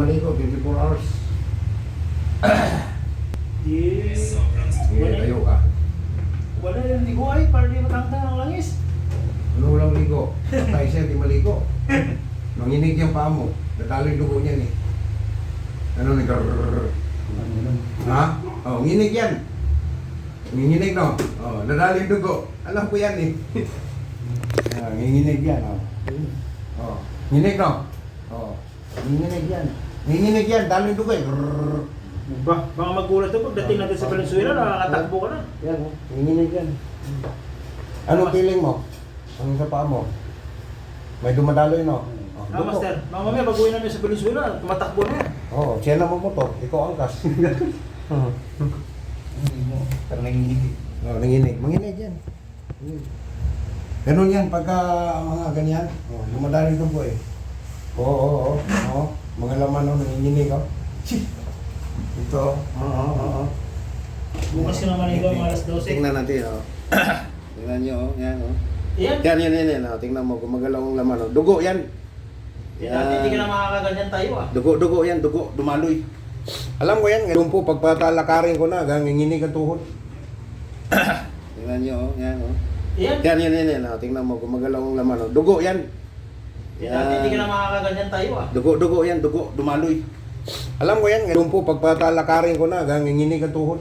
maligo, 24 hours. Yes. Sige, tayo ka. Wala yung ligo ay, para di matangtang ang langis. Ano walang ligo? Patay siya, di maligo. Nanginig yung paa mo. Nadalo yung dugo niyan eh. Ano nag Ha? Oh, nginig yan. Nginginig no? Oh, nadalo yung dugo. Alam ko yan eh. ah, nginginig yan oh. Oh, nginig no? Oh, nginginig yan. Nginginig yan, dalo yung dugo eh. Grrrr. Ba, baka magulat to pagdating natin sa Valenzuela, nakakatakbo ka na. Yan oh, nginginig yan. Anong feeling mo? Anong sa paa mo? May dumadaloy no? Oh, Ah, dugo. master, mamaya baguhin namin sa Valenzuela, tumatakbo na yan. Oo, oh, siya na mo motor. Ikaw ang kas. Parang nanginginig. Oo, nanginig. Manginig yan. Ganun yan pagka mga ganyan. Oh, dumadali ito po eh. Oo, oo, oo. Mga laman oh, nanginginig oh. Ito. Oo, oo, oo. Bukas ka naman ikaw mga alas 12. Tingnan natin oh. Tingnan nyo oh. Yan oh. Yan, Yan, yan, yan, yan. Oh. Tingnan mo, gumagalaw ang laman oh. Dugo yan. yan natin, hindi ka na makakaganyan tayo ah. Dugo, dugo yan, dugo, dumaloy. Alam ko yan, ngayon po, pagpatalakarin ko na, ganginginig ang tuhod. Tingnan nyo, oh, yan, oh. Yan, Yan, yan, yan, yan, oh. tingnan mo, gumagalaw ang laman, oh. Dugo yan. Yan natin, hindi ka na makakaganyan tayo ah. Dugo, dugo yan, dugo, dumaloy. Alam ko yan, ngayon po, pagpatalakarin ko na, ganginginig ang tuhod.